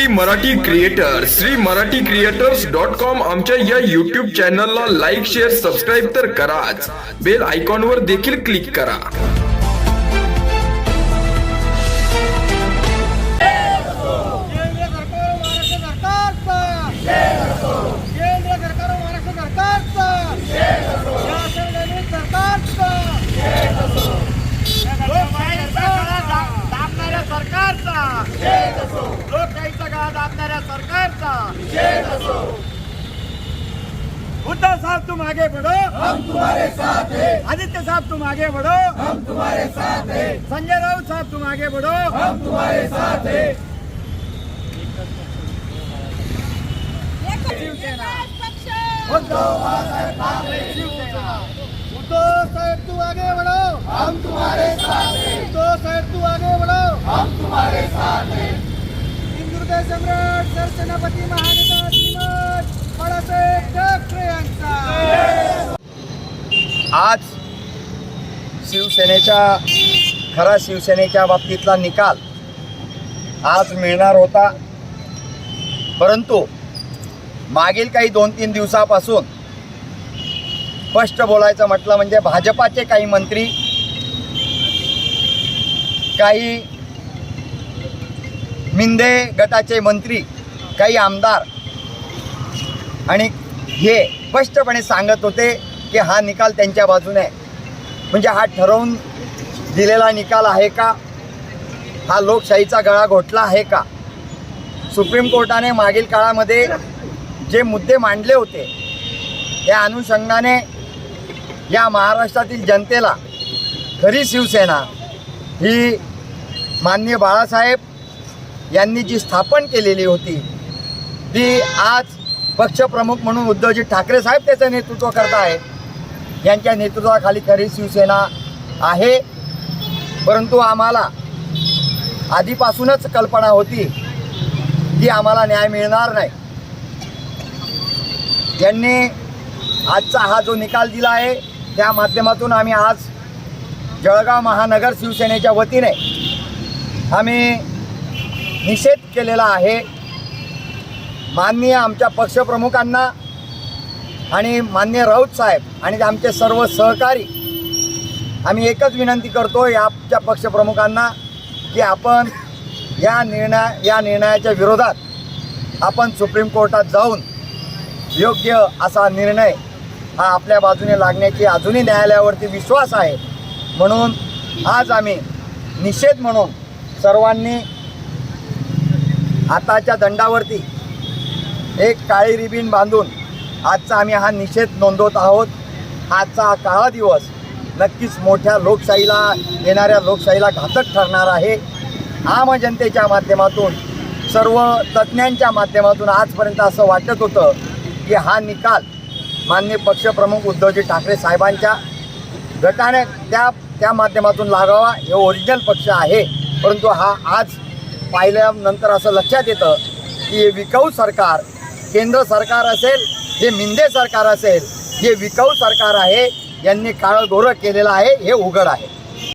Shri Marathi creator Shri Marathi creators dot com आमच्या या YouTube चॅनलला लाईक शेअर सबस्क्राईब तर कराच बेल आयकॉनवर देखील क्लिक करा सरकारचा महाराष्ट्र सरकारचा. उद्धव साहब तुम आगे बढ़ो हम तुम्हारे साथ हैं. आदित्य साहब तुम आगे बढ़ो हम तुम्हारे साथ हैं. संजय राउत साहब तुम आगे बढ़ो हम तुम्हारे साथ हैं. शिवसेना उद्धव सम्राट महानेता श्रीमंत बाळासाहेब ठाकरे यांचा. आज शिवसेनेच्या खरा शिवसेनेच्या बाबतीतला निकाल आज मिळणार होता. परंतु मागील काही दोन तीन दिवसापासून स्पष्ट बोलायचं म्हटलं म्हणजे भाजपाचे काही मंत्री काही मिंदे गटाचे मंत्री काही आमदार आणि हे स्पष्टपणे सांगत होते की हा निकाल त्यांच्या बाजूने आहे. म्हणजे हा ठरवून दिलेला निकाल आहे का? हा लोकशाहीचा गळा घोटला आहे का? सुप्रीम कोर्टाने मागील काळामध्ये जे मुद्दे मांडले होते त्या अनुषंगाने या महाराष्ट्रातील जनतेला खरी शिवसेना ही माननीय बाळासाहेब यांनी जी स्थापन केलेली होती ती आज पक्षप्रमुख म्हणून उद्धवजी ठाकरे साहेब त्याचं नेतृत्व करत आहे. यांच्या नेतृत्वाखाली खरी शिवसेना आहे. परंतु आम्हाला आधीपासूनच कल्पना होती की आम्हाला न्याय मिळणार नाही. यांनी आजचा हा जो निकाल दिला आहे त्या माध्यमातून आम्ही आज जळगाव महानगर शिवसेनेच्या वतीने आम्ही निषेध केलेला आहे. माननीय आमच्या पक्षप्रमुखांना आणि मान्य राऊत साहेब आणि आमचे सर्व सहकारी आम्ही एकच विनंती करतो या आमच्या पक्षप्रमुखांना की आपण या निर्णय या निर्णयाच्या विरोधात आपण सुप्रीम कोर्टात जाऊन योग्य असा निर्णय हा आपल्या बाजूने लागण्याची अजूनही न्यायालयावरती विश्वास आहे. म्हणून आज आम्ही निषेध म्हणून सर्वांनी हाताच्या दंडावरती एक काळी रिबीन बांधून आजचा आम्ही हा निषेध नोंदवत आहोत. आजचा हा काळा दिवस नक्कीच मोठ्या लोकशाहीला येणाऱ्या लोकशाहीला घातक ठरणार आहे. आम जनतेच्या माध्यमातून सर्व तज्ज्ञांच्या माध्यमातून आजपर्यंत असं वाटत होतं की हा निकाल माननीय पक्षप्रमुख उद्धवजी ठाकरे साहेबांच्या गटाने त्या त्या माध्यमातून लागावा हे ओरिजिनल पक्ष आहे. परंतु हा आज पाहिल्यानंतर असं लक्षात येतं की हे विकाऊ सरकार केंद्र सरकार असेल हे मिंदे सरकार असेल हे विकाऊ सरकार आहे यांनी काळं गोरं केलेलं आहे हे उघड आहे.